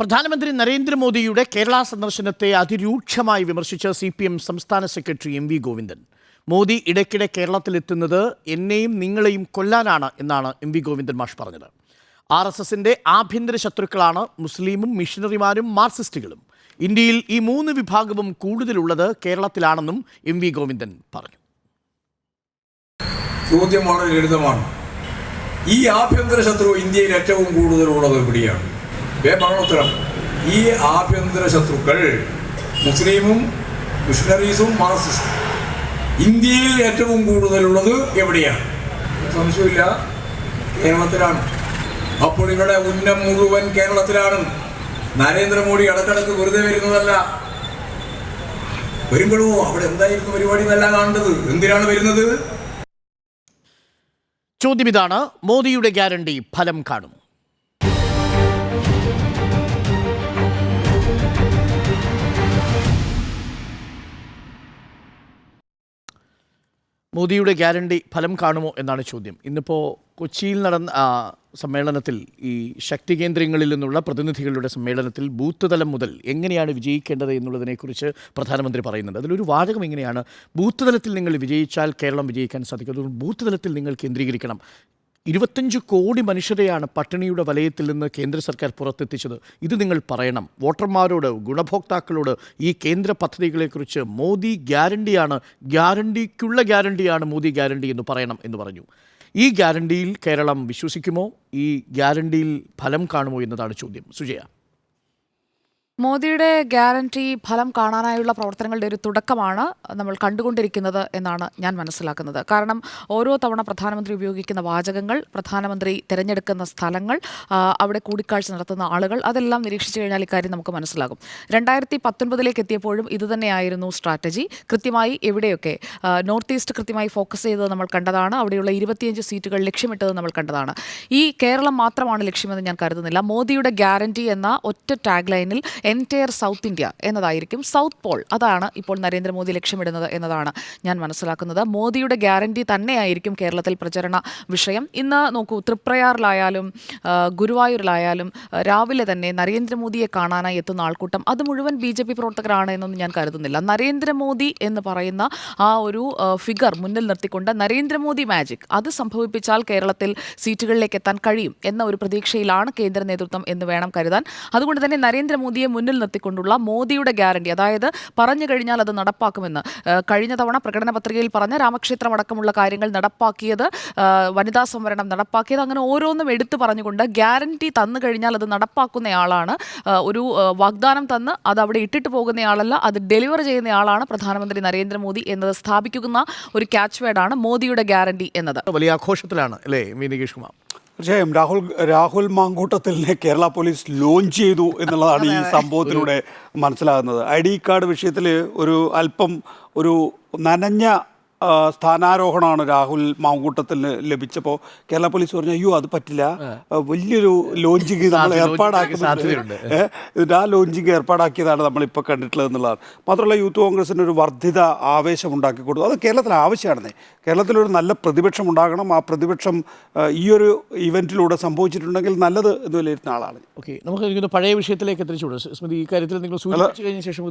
പ്രധാനമന്ത്രി നരേന്ദ്രമോദിയുടെ കേരള സന്ദർശനത്തെ അതിരൂക്ഷമായി വിമർശിച്ച സി പി എം സംസ്ഥാന secretary M V Govindan. Modi ഇടയ്ക്കിടെ കേരളത്തിലെത്തുന്നത് എന്നെയും നിങ്ങളെയും കൊല്ലാനാണ് എന്നാണ് എം വി ഗോവിന്ദൻ മാഷ് പറഞ്ഞത്. ആർ എസ് എസിന്റെ ആഭ്യന്തര ശത്രുക്കളാണ് മുസ്ലിമും മിഷണറിമാരും മാർക്സിസ്റ്റുകളും. ഇന്ത്യയിൽ ഈ മൂന്ന് വിഭാഗവും കൂടുതലുള്ളത് കേരളത്തിലാണെന്നും എം വി ഗോവിന്ദൻ പറഞ്ഞു. ചോദ്യം ലളിതമാണ്. ഈ ആഭ്യന്തര ശത്രു ഇന്ത്യയിൽ ഏറ്റവും കൂടുതലുള്ളത് എവിടെയാണ് വേഗമാണ് ഉത്തരം. ഈ ആഭ്യന്തര ശത്രുക്കൾ മുസ്ലിമും മിഷണറീസും മാർസിസ്റ്റും ഇന്ത്യയിൽ ഏറ്റവും കൂടുതലുള്ളത് എവിടെയാണ്? സംശയമില്ല കേരളത്തിലാണ്. അപ്പോൾ ഇവിടെ ഉന്നം മുഴുവൻ കേരളത്തിലാണ്. നരേന്ദ്രമോദി ഇടക്കിടക്ക് വെറുതെ വരുന്നതല്ല. വരുമ്പോഴോ അവിടെ എന്തായിരുന്നു പരിപാടി എന്നല്ല കാണേണ്ടത്. എന്തിനാണ് വരുന്നത്? ചോദ്യം ഇതാണ്. മോദിയുടെ ഗ്യാരണ്ടി ഫലം കാണും. മോദിയുടെ ഗ്യാരണ്ടി ഫലം കാണുമോ എന്നാണ് ചോദ്യം. ഇന്നിപ്പോൾ കൊച്ചിയിൽ നടന്ന സമ്മേളനത്തിൽ ഈ ശക്തി കേന്ദ്രങ്ങളിൽ നിന്നുള്ള പ്രതിനിധികളുടെ സമ്മേളനത്തിൽ ബൂത്ത് തലം മുതൽ എങ്ങനെയാണ് വിജയിക്കേണ്ടത് എന്നുള്ളതിനെക്കുറിച്ച് പ്രധാനമന്ത്രി പറയുന്നുണ്ട്. അതിലൊരു വാചകം എങ്ങനെയാണ് ബൂത്ത് തലത്തിൽ നിങ്ങൾ വിജയിച്ചാൽ കേരളം വിജയിക്കാൻ സാധിക്കും. അതുകൊണ്ട് ബൂത്ത് തലത്തിൽ നിങ്ങൾ കേന്ദ്രീകരിക്കണം. ഇരുപത്തഞ്ച് കോടി മനുഷ്യരെയാണ് പട്ടിണിയുടെ വലയത്തിൽ നിന്ന് കേന്ദ്ര സർക്കാർ പുറത്തെത്തിച്ചത്. ഇത് നിങ്ങൾ പറയണം. വോട്ടർമാരോട് ഗുണഭോക്താക്കളോട് ഈ കേന്ദ്ര പദ്ധതികളെക്കുറിച്ച് മോദി ഗ്യാരണ്ടിയാണ് ഗ്യാരണ്ടിക്കുള്ള ഗ്യാരണ്ടിയാണ് മോദി ഗ്യാരണ്ടി എന്ന് പറയണം എന്ന് പറഞ്ഞു. ഈ ഗ്യാരണ്ടിയിൽ കേരളം വിശ്വസിക്കുമോ? ഈ ഗ്യാരണ്ടിയിൽ ഫലം കാണുമോ എന്നതാണ് ചോദ്യം. സുജയ. മോദിയുടെ ഗ്യാരണ്ടി ഫലം കാണാനായുള്ള പ്രവർത്തനങ്ങളുടെ ഒരു തുടക്കമാണ് നമ്മൾ കണ്ടുകൊണ്ടിരിക്കുന്നത് എന്നാണ് ഞാൻ മനസ്സിലാക്കുന്നത്. കാരണം ഓരോ തവണ പ്രധാനമന്ത്രി ഉപയോഗിക്കുന്ന വാചകങ്ങൾ പ്രധാനമന്ത്രി തിരഞ്ഞെടുക്കുന്ന സ്ഥലങ്ങൾ അവിടെ കൂടിക്കാഴ്ച നടത്തുന്ന ആളുകൾ അതെല്ലാം നിരീക്ഷിച്ചു കഴിഞ്ഞാൽ ഇക്കാര്യം നമുക്ക് മനസ്സിലാകും. രണ്ടായിരത്തി പത്തൊൻപതിലേക്ക് എത്തിയപ്പോഴും ഇതുതന്നെയായിരുന്നു സ്ട്രാറ്റജി. കൃത്യമായി എവിടെയൊക്കെ നോർത്ത് ഈസ്റ്റ് കൃത്യമായി ഫോക്കസ് ചെയ്തത് നമ്മൾ കണ്ടതാണ്. അവിടെയുള്ള ഇരുപത്തിയഞ്ച് സീറ്റുകൾ ലക്ഷ്യമിട്ടത് നമ്മൾ കണ്ടതാണ്. ഈ കേരളം മാത്രമാണ് ലക്ഷ്യമെന്ന് ഞാൻ കരുതുന്നില്ല. മോദിയുടെ ഗ്യാരണ്ടി എന്ന ഒറ്റ ടാഗ് ലൈനിൽ എന്റയർ സൗത്ത് ഇന്ത്യ എന്നതായിരിക്കും സൗത്ത് പോൾ അതാണ് ഇപ്പോൾ നരേന്ദ്രമോദി ലക്ഷ്യമിടുന്നത് എന്നതാണ് ഞാൻ മനസ്സിലാക്കുന്നത്. മോദിയുടെ ഗ്യാരണ്ടി തന്നെയായിരിക്കും കേരളത്തിൽ പ്രചരണ വിഷയം. ഇന്ന് നോക്കൂ തൃപ്രയാറിലായാലും ഗുരുവായൂരിലായാലും രാവിലെ തന്നെ നരേന്ദ്രമോദിയെ കാണാനായി എത്തുന്ന ആൾക്കൂട്ടം അത് മുഴുവൻ ബി ജെ പി പ്രവർത്തകരാണ് എന്നൊന്നും ഞാൻ കരുതുന്നില്ല. നരേന്ദ്രമോദി എന്ന് പറയുന്ന ആ ഒരു ഫിഗർ മുന്നിൽ നിർത്തിക്കൊണ്ട് നരേന്ദ്രമോദി മാജിക് അത് സംഭവിപ്പിച്ചാൽ കേരളത്തിൽ സീറ്റുകളിലേക്ക് എത്താൻ കഴിയും എന്ന ഒരു പ്രതീക്ഷയിലാണ് കേന്ദ്ര നേതൃത്വം എന്ന് വേണം കരുതാൻ. അതുകൊണ്ട് തന്നെ നരേന്ദ്രമോദിയെ മുന്നിൽ നിർത്തിക്കൊണ്ടുള്ള മോദിയുടെ ഗ്യാരണ്ടി. അതായത് പറഞ്ഞു കഴിഞ്ഞാൽ അത് നടപ്പാക്കുമെന്ന്. കഴിഞ്ഞ തവണ പ്രകടന പത്രികയിൽ പറഞ്ഞ രാമക്ഷേത്രം അടക്കമുള്ള കാര്യങ്ങൾ നടപ്പാക്കിയത് വനിതാ സംവരണം നടപ്പാക്കിയത് അങ്ങനെ ഓരോന്നും എടുത്തു പറഞ്ഞുകൊണ്ട് ഗ്യാരണ്ടി തന്നു കഴിഞ്ഞാൽ അത് നടപ്പാക്കുന്നയാളാണ്. ഒരു വാഗ്ദാനം തന്ന് അത് അവിടെ ഇട്ടിട്ട് പോകുന്നയാളല്ല അത് ഡെലിവർ ചെയ്യുന്നയാളാണ് പ്രധാനമന്ത്രി നരേന്ദ്രമോദി എന്നത് സ്ഥാപിക്കുന്ന ഒരു ക്യാച്ച് വേർഡാണ് മോദിയുടെ ഗ്യാരണ്ടി എന്നത്. വലിയ ആഘോഷത്തിലാണ് അല്ലേ വി നികേഷ് കുമാർ? തീർച്ചയായും രാഹുൽ രാഹുൽ മാങ്കൂട്ടത്തിലിനെ കേരള പോലീസ് ലോഞ്ച് ചെയ്തു എന്നുള്ളതാണ് ഈ സംഭവത്തിലൂടെ മനസ്സിലാകുന്നത്. ഐ ഡി കാർഡ് വിഷയത്തിൽ ഒരു അല്പം ഒരു നനഞ്ഞ സ്ഥാനാരോഹണമാണ് രാഹുൽ മാങ്കൂട്ടത്തിന് ലഭിച്ചപ്പോൾ കേരള പോലീസ് പറഞ്ഞു അയ്യോ അത് പറ്റില്ല. വലിയൊരു ലോഞ്ചിങ് നമ്മൾ ഏർപ്പാടാക്കുന്നുണ്ട് സാധ്യതയുണ്ട്. ആ ലോഞ്ചിങ് ഏർപ്പാടാക്കിയതാണ് നമ്മളിപ്പോൾ കണ്ടിട്ടുള്ളത് എന്നുള്ളതാണ്. മാത്രമല്ല യൂത്ത് കോൺഗ്രസിന് ഒരു വർദ്ധിത ആവേശം ഉണ്ടാക്കി കൊടുത്തു. അത് കേരളത്തിൽ ആവശ്യമാണെന്നേ. കേരളത്തിലൊരു നല്ല പ്രതിപക്ഷം ഉണ്ടാകണം. ആ പ്രതിപക്ഷം ഈ ഒരു ഇവന്റിലൂടെ സംഭവിച്ചിട്ടുണ്ടെങ്കിൽ നല്ലത് എന്ന് വിലയിരുത്തുന്ന ആളാണ് ഓക്കെ നമുക്ക് പഴയ വിഷയത്തിലേക്ക് എത്തിച്ചു സ്മൃതി ഈ കാര്യത്തിൽ നിങ്ങൾ സൂചിപ്പിച്ചു കഴിഞ്ഞ ശേഷം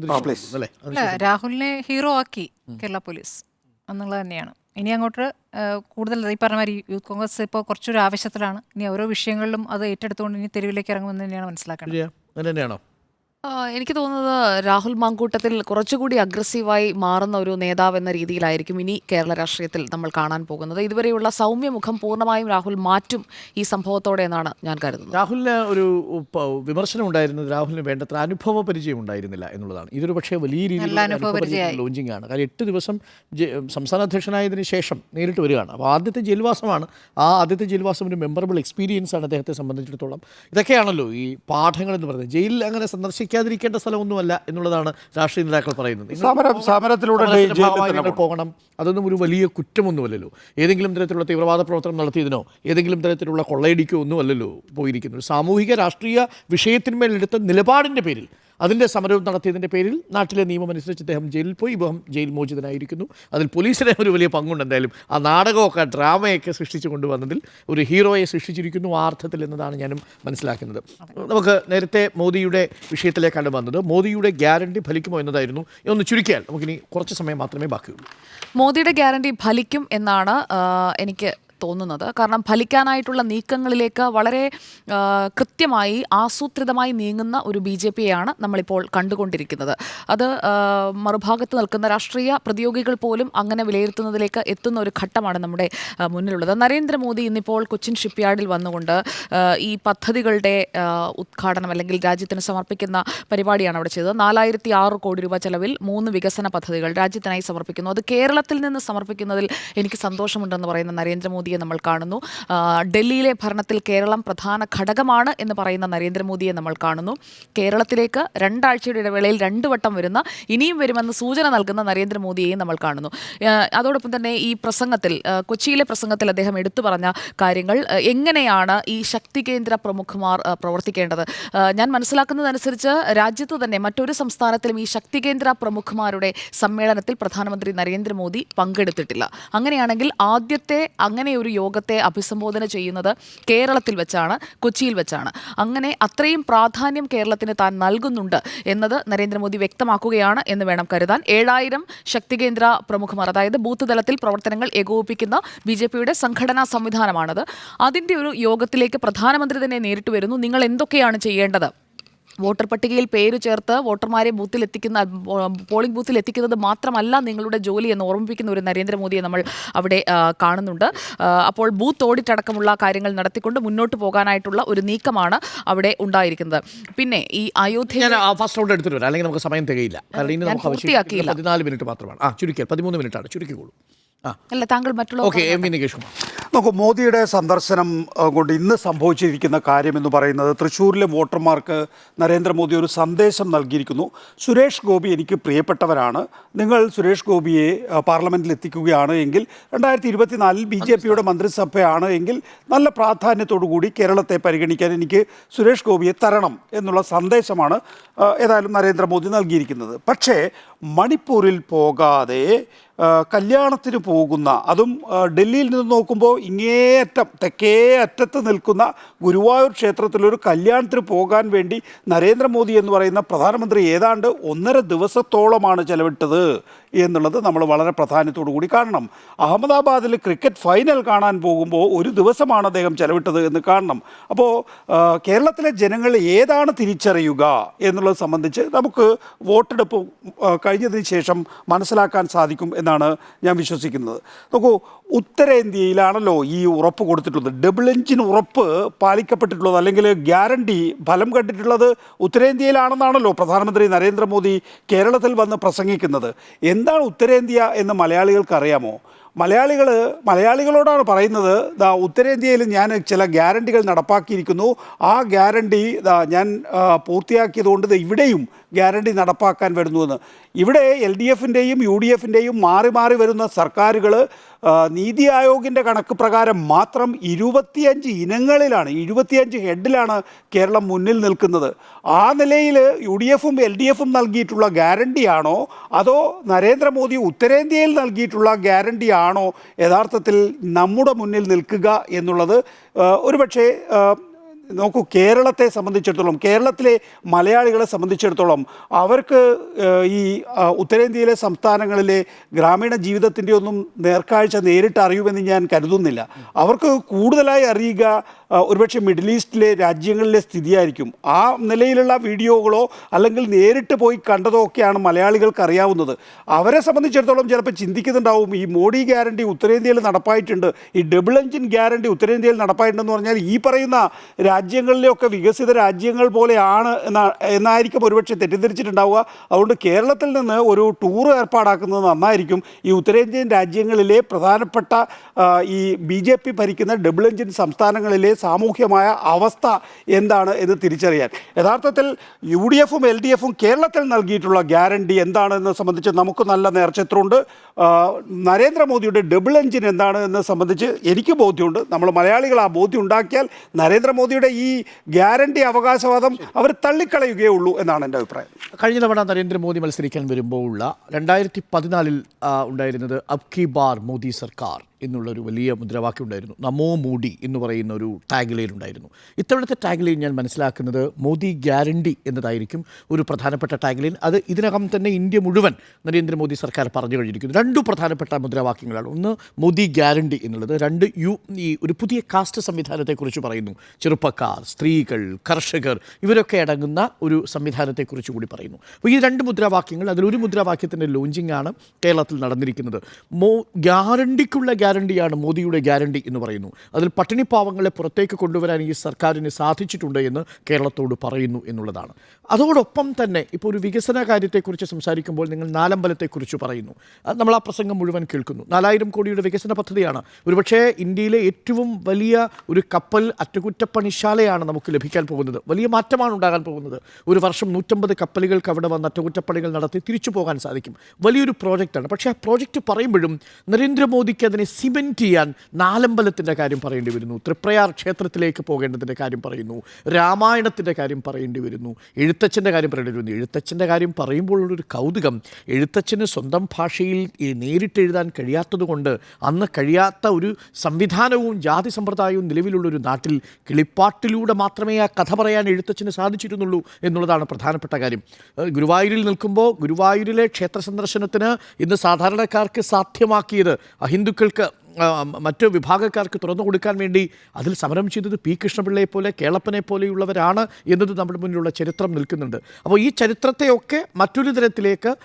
രാഹുലിനെ ഹീറോ ആക്കി കേരള പോലീസ്. എന്നുള്ളത് തന്നെയാണ്. ഇനി അങ്ങോട്ട് കൂടുതൽ ഈ പറഞ്ഞ മാതിരി യൂത്ത് കോൺഗ്രസ് ഇപ്പോൾ കുറച്ചൊരു ആവശ്യത്തിലാണ് ഇനി ഓരോ വിഷയങ്ങളിലും അത് ഏറ്റെടുത്തുകൊണ്ട് ഇനി തെരുവിലേക്ക് ഇറങ്ങുമെന്ന് തന്നെയാണ് അങ്ങനെ തന്നെയാണോ? ആ, എനിക്ക് തോന്നുന്നത് രാഹുൽ മാങ്കൂട്ടത്തിൽ കുറച്ചുകൂടി അഗ്രസീവായി മാറുന്ന ഒരു നേതാവ് എന്ന രീതിയിലായിരിക്കും ഇനി കേരള രാഷ്ട്രീയത്തിൽ നമ്മൾ കാണാൻ പോകുന്നത്. ഇതുവരെയുള്ള സൗമ്യ മുഖം പൂർണമായും രാഹുൽ മാറ്റും ഈ സംഭവത്തോടെ എന്നാണ് ഞാൻ കരുതുന്നത്. രാഹുലിന് ഒരു പ- വിമർശനം ഉണ്ടായിരുന്നത് രാഹുലിന് വേണ്ടത്ര അനുഭവ പരിചയം ഉണ്ടായിരുന്നില്ല എന്നുള്ളതാണ്. ഇതൊരു പക്ഷേ വലിയ നല്ല രീതിയിലുള്ള അനുഭവ പരിചയമായി. ലോഞ്ചിങ് ആണ് കാരണം എട്ട് ദിവസം ജെ- സംസ്ഥാന അധ്യക്ഷനായതിനു ശേഷം നേരിട്ട് വരികയാണ്. അപ്പോൾ ആദ്യത്തെ ജയിൽവാസമാണ്. ആ ആദ്യത്തെ ജയിൽവാസം ഒരു മെമ്മറബിൾ എക്സ്പീരിയൻസ് ആണ് അദ്ദേഹത്തെ സംബന്ധിച്ചിടത്തോളം. ഇതൊക്കെയാണല്ലോ ഈ പാഠങ്ങൾ എന്ന് പറയുന്നത്. ജയിലിൽ അങ്ങനെ സന്ദർശിക്കാതിരിക്കേണ്ട സ്ഥലമൊന്നുമല്ല എന്നുള്ളതാണ് രാഷ്ട്രീയ നേതാക്കൾ പറയുന്നത്. സമരം സമരത്തിലൂടെ പോകണം. അതൊന്നും ഒരു വലിയ കുറ്റമൊന്നുമല്ലല്ലോ. ഏതെങ്കിലും തരത്തിലുള്ള തീവ്രവാദ പ്രവർത്തനം നടത്തിയതിനോ ഏതെങ്കിലും തരത്തിലുള്ള കൊള്ളയടിക്കോ ഒന്നുമല്ലല്ലോ പോയിരിക്കുന്നത്. സാമൂഹിക രാഷ്ട്രീയ വിഷയത്തിന്മേൽ എടുത്ത നിലപാടിന്റെ പേരിൽ അതിന്റെ സമരവും നടത്തിയതിന്റെ പേരിൽ നാട്ടിലെ നിയമമനുസരിച്ച് അദ്ദേഹം ജയിലിൽ പോയി ഇദ്ദേഹം ജയിൽ മോചിതനായിരിക്കുന്നു. അതിൽ പോലീസിന് ഒരു വലിയ പങ്കുണ്ട് എന്തായാലും. ആ നാടകമൊക്കെ ഡ്രാമയൊക്കെ സൃഷ്ടിച്ചു കൊണ്ടുവന്നതിൽ ഒരു ഹീറോയെ സൃഷ്ടിച്ചിരിക്കുന്നു ആ അർത്ഥത്തിൽ എന്നതാണ് ഞാനും മനസ്സിലാക്കുന്നത്. നമുക്ക് നേരത്തെ മോദിയുടെ വിഷയത്തിലേക്കാണ് വന്നത്. മോദിയുടെ ഗ്യാരണ്ടി ഫലിക്കുമോ എന്നതായിരുന്നു. ഒന്ന് ചുരുക്കിയാൽ നമുക്കിനി കുറച്ച് സമയം മാത്രമേ ബാക്കിയുള്ളൂ. മോദിയുടെ ഗ്യാരണ്ടി ഫലിക്കും എന്നാണ് എനിക്ക് തോന്നുന്നത്. കാരണം ഫലിക്കാനായിട്ടുള്ള നീക്കങ്ങളിലേക്ക് വളരെ കൃത്യമായി ആസൂത്രിതമായി നീങ്ങുന്ന ഒരു ബി ജെ പിയെയാണ് നമ്മളിപ്പോൾ കണ്ടുകൊണ്ടിരിക്കുന്നത്. അത് മറുഭാഗത്ത് നിൽക്കുന്ന രാഷ്ട്രീയ പ്രതിയോഗികൾ പോലും അങ്ങനെ വിലയിരുത്തുന്നതിലേക്ക് എത്തുന്ന ഒരു ഘട്ടമാണ് നമ്മുടെ മുന്നിലുള്ളത്. നരേന്ദ്രമോദി ഇന്നിപ്പോൾ കൊച്ചിൻ ഷിപ്പ്യാർഡിൽ വന്നുകൊണ്ട് ഈ പദ്ധതികളുടെ ഉദ്ഘാടനം അല്ലെങ്കിൽ രാജ്യത്തിന് സമർപ്പിക്കുന്ന പരിപാടിയാണ് അവിടെ ചെയ്തത്. നാലായിരത്തി ആറ് കോടി രൂപ ചെലവിൽ മൂന്ന് വികസന പദ്ധതികൾ രാജ്യത്തിനായി സമർപ്പിക്കുന്നു. അത് കേരളത്തിൽ നിന്ന് സമർപ്പിക്കുന്നതിൽ എനിക്ക് സന്തോഷമുണ്ടെന്ന് പറയുന്ന നരേന്ദ്രമോദിയെ നമ്മൾ കാണുന്നു. ഡൽഹിയിലെ ഭരണത്തിൽ കേരളം പ്രധാന ഘടകമാണ് എന്ന് പറയുന്ന നരേന്ദ്രമോദിയെ നമ്മൾ കാണുന്നു. കേരളത്തിലേക്ക് രണ്ടാഴ്ചയുടെ ഇടവേളയിൽ രണ്ടു വട്ടം വരുന്ന ഇനിയും വരുമെന്ന് സൂചന നൽകുന്ന നരേന്ദ്രമോദിയെയും നമ്മൾ കാണുന്നു. അതോടൊപ്പം തന്നെ ഈ പ്രസംഗത്തിൽ കൊച്ചിയിലെ പ്രസംഗത്തിൽ അദ്ദേഹം എടുത്തു പറഞ്ഞ കാര്യങ്ങൾ എങ്ങനെയാണ് ഈ ശക്തി കേന്ദ്ര പ്രമുഖമാർ പ്രവർത്തിക്കേണ്ടത്? ഞാൻ മനസ്സിലാക്കുന്നതനുസരിച്ച് രാജ്യത്ത് തന്നെ മറ്റൊരു സംസ്ഥാനത്തിലും ഈ ശക്തി കേന്ദ്ര പ്രമുഖമാരുടെ സമ്മേളനത്തിൽ പ്രധാനമന്ത്രി നരേന്ദ്രമോദി പങ്കെടുത്തിട്ടില്ല. അങ്ങനെയാണെങ്കിൽ ആദ്യത്തെ അങ്ങനെ ഒരു യോഗത്തെ അഭിസംബോധന ചെയ്യുന്നത് കേരളത്തിൽ വെച്ചാണ് കൊച്ചിയിൽ വെച്ചാണ്. അങ്ങനെ അത്രയും പ്രാധാന്യം കേരളത്തിന് താൻ നൽകുന്നുണ്ട് എന്നത് നരേന്ദ്രമോദി വ്യക്തമാക്കുകയാണ് എന്ന് വേണം കരുതാൻ. ഏഴായിരം ശക്തികേന്ദ്ര പ്രമുഖമാർ അതായത് ബൂത്ത് തലത്തിൽ പ്രവർത്തനങ്ങൾ ഏകോപിപ്പിക്കുന്ന ബി ജെ പിയുടെ സംഘടനാ സംവിധാനമാണത്. അതിന്റെ ഒരു യോഗത്തിലേക്ക് പ്രധാനമന്ത്രി തന്നെ നേരിട്ട് വരുന്നു. നിങ്ങൾ എന്തൊക്കെയാണ് ചെയ്യേണ്ടത്? വോട്ടർ പട്ടികയിൽ പേര് ചേർത്ത് വോട്ടർമാരെ ബൂത്തിൽ എത്തിക്കുന്ന പോളിംഗ് ബൂത്തിൽ എത്തിക്കുന്നത് മാത്രമല്ല നിങ്ങളുടെ ജോലി എന്ന് ഓർമ്മിപ്പിക്കുന്ന ഒരു നരേന്ദ്രമോദിയെ നമ്മൾ അവിടെ കാണുന്നുണ്ട്. അപ്പോൾ ബൂത്ത് ഓഡിറ്റ് അടക്കമുള്ള കാര്യങ്ങൾ നടത്തിക്കൊണ്ട് മുന്നോട്ട് പോകാനായിട്ടുള്ള ഒരു നീക്കമാണ് അവിടെ ഉണ്ടായിരിക്കുന്നത്. പിന്നെ ഈ അയോധ്യ ഫസ്റ്റ് റൗണ്ട് എടുത്തിട്ട് വരാം. അല്ലെങ്കിൽ നമുക്ക് സമയം തികയില്ല. കാരണം ഇനി നമുക്ക് പൂർത്തിയാക്കിയില്ല. പതിനാല് മിനിറ്റ് മാത്രമാണ്. ആ ചുരുക്കിയാൽ പതിമൂന്ന് മിനിറ്റാണ്. ചുരുക്കിക്കോളൂ. അല്ല താങ്കൾ മറ്റുള്ള ഓക്കെ എം വി നോക്കൂ മോദിയുടെ സന്ദർശനം കൊണ്ട് ഇന്ന് സംഭവിച്ചിരിക്കുന്ന കാര്യം എന്ന് പറയുന്നത് തൃശ്ശൂരിലെ വോട്ടർമാർക്ക് നരേന്ദ്രമോദി ഒരു സന്ദേശം നൽകിയിരിക്കുന്നു. സുരേഷ് ഗോപി എനിക്ക് പ്രിയപ്പെട്ടവരാണ്. നിങ്ങൾ സുരേഷ് ഗോപിയെ പാർലമെന്റിൽ പാർലമെന്റിൽ എത്തിക്കുകയാണ് എങ്കിൽ രണ്ടായിരത്തി ഇരുപത്തിനാലിൽ ബി ജെ പിയുടെ മന്ത്രിസഭയാണ് എങ്കിൽ നല്ല പ്രാധാന്യത്തോടു കൂടി കേരളത്തെ പരിഗണിക്കാൻ എനിക്ക് സുരേഷ് ഗോപിയെ തരണം എന്നുള്ള സന്ദേശമാണ് ഏതായാലും നരേന്ദ്രമോദി നൽകിയിരിക്കുന്നത്. പക്ഷേ മണിപ്പൂരിൽ പോകാതെ കല്യാണത്തിന് പോകുന്ന അതും ഡൽഹിയിൽ നിന്ന് നോക്കുമ്പോൾ ഇങ്ങേയറ്റം തെക്കേ അറ്റത്ത് നിൽക്കുന്ന ഗുരുവായൂർ ക്ഷേത്രത്തിലൊരു കല്യാണത്തിന് പോകാൻ വേണ്ടി നരേന്ദ്രമോദി എന്ന് പറയുന്ന പ്രധാനമന്ത്രി ഏതാണ്ട് ഒന്നര ദിവസത്തോളമാണ് ചെലവിട്ടത്. എന്നുള്ളത് നമ്മൾ വളരെ പ്രാധാന്യത്തോടു കൂടി കാണണം. അഹമ്മദാബാദിൽ ക്രിക്കറ്റ് ഫൈനൽ കാണാൻ പോകുമ്പോൾ ഒരു ദിവസമാണ് അദ്ദേഹം ചെലവിട്ടത് എന്ന് കാണണം. അപ്പോൾ കേരളത്തിലെ ജനങ്ങൾ ഏതാണ് തിരിച്ചറിയുക എന്നുള്ളത് സംബന്ധിച്ച് നമുക്ക് വോട്ടെടുപ്പ് കഴിഞ്ഞതിന് ശേഷം മനസ്സിലാക്കാൻ സാധിക്കും എന്നാണ് ഞാൻ വിശ്വസിക്കുന്നത്. നോക്കൂ ഉത്തരേന്ത്യയിലാണല്ലോ ഈ ഉറപ്പ് കൊടുത്തിട്ടുള്ളത്. ഡബിൾ എഞ്ചിൻ ഉറപ്പ് പാലിക്കപ്പെട്ടിട്ടുള്ളത് അല്ലെങ്കിൽ ഗ്യാരണ്ടി ഫലം കണ്ടിട്ടുള്ളത് ഉത്തരേന്ത്യയിലാണെന്നാണല്ലോ പ്രധാനമന്ത്രി നരേന്ദ്രമോദി കേരളത്തിൽ വന്ന് പ്രസംഗിക്കുന്നത്. എന്താണ് ഉത്തരേന്ത്യ എന്ന് മലയാളികൾക്ക് അറിയാമോ മലയാളികൾ മലയാളികളോടാണ് പറയുന്നത് ദാ ഉത്തരേന്ത്യയിൽ ഞാൻ ചില ഗ്യാരണ്ടികൾ നടപ്പാക്കിയിരിക്കുന്നു. ആ ഗ്യാരണ്ടി ദാ ഞാൻ പൂർത്തിയാക്കിയതുകൊണ്ട് ഇവിടെയും ഗ്യാരണ്ടി നടപ്പാക്കാൻ വരുന്നുവെന്ന് ഇവിടെ എൽ ഡി എഫിന്റെയും യു ഡി എഫിന്റെയും മാറി മാറി വരുന്ന സർക്കാരുകൾ നീതി ആയോഗിന്റെ കണക്ക് പ്രകാരം മാത്രം ഇരുപത്തിയഞ്ച് ഇനങ്ങളിലാണ് ഇരുപത്തിയഞ്ച് ഹെഡിലാണ് കേരളം മുന്നിൽ നിൽക്കുന്നത്. ആ നിലയിൽ യു ഡി എഫും എൽ ഡി എഫും നൽകിയിട്ടുള്ള ഗ്യാരണ്ടിയാണോ അതോ നരേന്ദ്രമോദി ഉത്തരേന്ത്യയിൽ നൽകിയിട്ടുള്ള ഗ്യാരണ്ടിയാണോ യഥാർത്ഥത്തിൽ നമ്മുടെ മുന്നിൽ നിൽക്കുക എന്നുള്ളത് ഒരുപക്ഷെ നോക്കൂ കേരളത്തെ സംബന്ധിച്ചിടത്തോളം കേരളത്തിലെ മലയാളികളെ സംബന്ധിച്ചിടത്തോളം അവർക്ക് ഈ ഉത്തരേന്ത്യയിലെ സംസ്ഥാനങ്ങളിലെ ഗ്രാമീണ ജീവിതത്തിന്റെ ഒന്നും നേർക്കാഴ്ച നേരിട്ട് അറിയുമെന്ന് ഞാൻ കരുതുന്നില്ല. അവർക്ക് കൂടുതലായി അറിയുക ഒരുപക്ഷെ മിഡിൽ ഈസ്റ്റിലെ രാജ്യങ്ങളിലെ സ്ഥിതിയായിരിക്കും. ആ നിലയിലുള്ള വീഡിയോകളോ അല്ലെങ്കിൽ നേരിട്ട് പോയി കണ്ടതോ ഒക്കെയാണ് മലയാളികൾക്ക് അറിയാവുന്നത്. അവരെ സംബന്ധിച്ചിടത്തോളം ചിലപ്പോൾ ചിന്തിക്കുന്നുണ്ടാവും ഈ മോഡി ഗ്യാരണ്ടി ഉത്തരേന്ത്യയിൽ നടപ്പായിട്ടുണ്ട് ഈ ഡബിൾ എഞ്ചിൻ ഗ്യാരണ്ടി ഉത്തരേന്ത്യയിൽ നടപ്പായിട്ടുണ്ടെന്ന് പറഞ്ഞാൽ ഈ പറയുന്ന രാജ്യങ്ങളിലെയൊക്കെ വികസിത രാജ്യങ്ങൾ പോലെയാണ് എന്നാ എന്നായിരിക്കും ഒരുപക്ഷെ തെറ്റിദ്ധരിച്ചിട്ടുണ്ടാവുക. അതുകൊണ്ട് കേരളത്തിൽ നിന്ന് ഒരു ടൂർ ഏർപ്പാടാക്കുന്നത് നന്നായിരിക്കും. ഈ ഉത്തരേന്ത്യൻ രാജ്യങ്ങളിലെ പ്രധാനപ്പെട്ട ഈ ബി ജെ പി ഭരിക്കുന്ന ഡബിൾ എഞ്ചിൻ സംസ്ഥാനങ്ങളിലെ സാമൂഹ്യമായ അവസ്ഥ എന്താണ് എന്ന് തിരിച്ചറിയാൻ. യഥാർത്ഥത്തിൽ യു ഡി എഫും എൽ ഡി എഫും കേരളത്തിൽ നൽകിയിട്ടുള്ള ഗ്യാരണ്ടി എന്താണെന്ന് സംബന്ധിച്ച് നമുക്ക് നല്ല നേർച്ചത്രമുണ്ട്. നരേന്ദ്രമോദിയുടെ ഡബിൾ എഞ്ചിൻ എന്താണ് എന്ന് സംബന്ധിച്ച് എനിക്ക് ബോധ്യമുണ്ട്. നമ്മൾ മലയാളികൾ ആ ബോധ്യം ഉണ്ടാക്കിയാൽ നരേന്ദ്രമോദിയുടെ ഈ ഗ്യാരണ്ടി അവകാശവാദം അവർ തള്ളിക്കളയുകയേ ഉള്ളൂ എന്നാണ് എന്റെ അഭിപ്രായം. കഴിഞ്ഞ തവണ നരേന്ദ്രമോദി മത്സരിക്കാൻ വരുമ്പോൾ ഉള്ള രണ്ടായിരത്തി പതിനാലിൽ ഉണ്ടായിരുന്നത് അബ്കി ബാർ മോദി സർക്കാർ. എന്നുള്ള ഒരു വലിയ മുദ്രാവാക്യം ഉണ്ടായിരുന്നു. നമോ മോഡി എന്ന് പറയുന്ന ഒരു ടാഗ് ലൈൻ ഉണ്ടായിരുന്നു ഇത്തവണത്തെ ടാഗ് ലൈൻ ഞാൻ മനസ്സിലാക്കുന്നത് മോദി ഗ്യാരണ്ടി എന്നതായിരിക്കും ഒരു പ്രധാനപ്പെട്ട ടാഗ് ലൈൻ അത് ഇതിനകം തന്നെ ഇന്ത്യ മുഴുവൻ നരേന്ദ്രമോദി സർക്കാർ പറഞ്ഞു കഴിഞ്ഞിരിക്കുന്നു. രണ്ടു പ്രധാനപ്പെട്ട മുദ്രാവാക്യങ്ങളാണ്. ഒന്ന് മോദി ഗ്യാരണ്ടി എന്നുള്ളത്. രണ്ട് യു ഈ ഒരു പുതിയ കാസ്റ്റ് സംവിധാനത്തെക്കുറിച്ച് പറയുന്നു. ചെറുപ്പക്കാർ സ്ത്രീകൾ കർഷകർ ഇവരൊക്കെ അടങ്ങുന്ന ഒരു സംവിധാനത്തെക്കുറിച്ച് കൂടി പറയുന്നു. അപ്പോൾ ഈ രണ്ട് മുദ്രാവാക്യങ്ങൾ അതിലൊരു മുദ്രാവാക്യത്തിന്റെ ലോഞ്ചിങ് ആണ് കേരളത്തിൽ നടന്നിരിക്കുന്നത്. മോ ഗ്യാരണ്ടിക്കുള്ള ഗ്യാരണ്ടിയാണ് മോദിയുടെ ഗ്യാരണ്ടി എന്ന് പറയുന്നു. അതിൽ പട്ടിണിപ്പാവങ്ങളെ പുറത്തേക്ക് കൊണ്ടുവരാൻ ഈ സർക്കാരിന് സാധിച്ചിട്ടുണ്ട് എന്ന് കേരളത്തോട് പറയുന്നു എന്നുള്ളതാണ്. അതോടൊപ്പം തന്നെ ഇപ്പോൾ ഒരു വികസന കാര്യത്തെക്കുറിച്ച് സംസാരിക്കുമ്പോൾ നിങ്ങൾ നാലമ്പലത്തെക്കുറിച്ച് പറയുന്നു. നമ്മൾ ആ പ്രസംഗം മുഴുവൻ കേൾക്കുന്നു. നാലായിരം കോടിയുടെ വികസന പദ്ധതിയാണ്. ഒരുപക്ഷേ ഇന്ത്യയിലെ ഏറ്റവും വലിയ ഒരു കപ്പൽ അറ്റകുറ്റപ്പണിശാലയാണ് നമുക്ക് ലഭിക്കാൻ പോകുന്നത്. വലിയ മാറ്റമാണ് ഉണ്ടാകാൻ പോകുന്നത്. ഒരു വർഷം നൂറ്റമ്പത് കപ്പലുകൾക്ക് അവിടെ വന്ന് അറ്റകുറ്റപ്പണികൾ നടത്തി തിരിച്ചു പോകാൻ സാധിക്കും. വലിയൊരു പ്രോജക്റ്റാണ്. പക്ഷേ ആ പ്രോജക്റ്റ് പറയുമ്പോഴും നരേന്ദ്രമോദിക്ക് അതിനെ സിമെന്റ് ചെയ്യാൻ നാലമ്പലത്തിന്റെ കാര്യം പറയേണ്ടി വരുന്നു. തൃപ്രയാർ ക്ഷേത്രത്തിലേക്ക് പോകേണ്ടതിന്റെ കാര്യം പറയുന്നു. രാമായണത്തിന്റെ കാര്യം പറയേണ്ടി വരുന്നു. എഴുത്തച്ഛന്റെ കാര്യം പറയേണ്ടി വരുന്നു. എഴുത്തച്ഛന്റെ കാര്യം പറയുമ്പോഴുള്ളൊരു കൗതുകം. എഴുത്തച്ഛന് സ്വന്തം ഭാഷയിൽ നേരിട്ട് എഴുതാൻ കഴിയാത്തതുകൊണ്ട് അന്ന് കഴിയാത്ത ഒരു സംവിധാനവും ജാതി സമ്പ്രദായവും നിലവിലുള്ള ഒരു നാട്ടിൽ കിളിപ്പാട്ടിലൂടെ മാത്രമേ ആ കഥ പറയാൻ എഴുത്തച്ഛന് സാധിച്ചിരുന്നുള്ളൂ എന്നുള്ളതാണ് പ്രധാനപ്പെട്ട കാര്യം. ഗുരുവായൂരിൽ നിൽക്കുമ്പോൾ ഗുരുവായൂരിലെ ക്ഷേത്ര സന്ദർശനത്തിന് ഇന്ന് സാധാരണക്കാർക്ക് സാധ്യമാക്കിയത് അഹിന്ദുക്കൾക്ക് മറ്റ് വിഭാഗക്കാർക്ക് തുറന്നു കൊടുക്കാൻ വേണ്ടി അതിൽ സമരം ചെയ്തത് പി കൃഷ്ണപിള്ളയെ പോലെ കേളപ്പനെ പോലെയുള്ളവരാണ് എന്നത് നമ്മുടെ മുന്നിലുള്ള ചരിത്രം നിൽക്കുന്നുണ്ട്. അപ്പോൾ ഈ ചരിത്രത്തെയൊക്കെ മറ്റൊരു തരത്തിലേക്ക്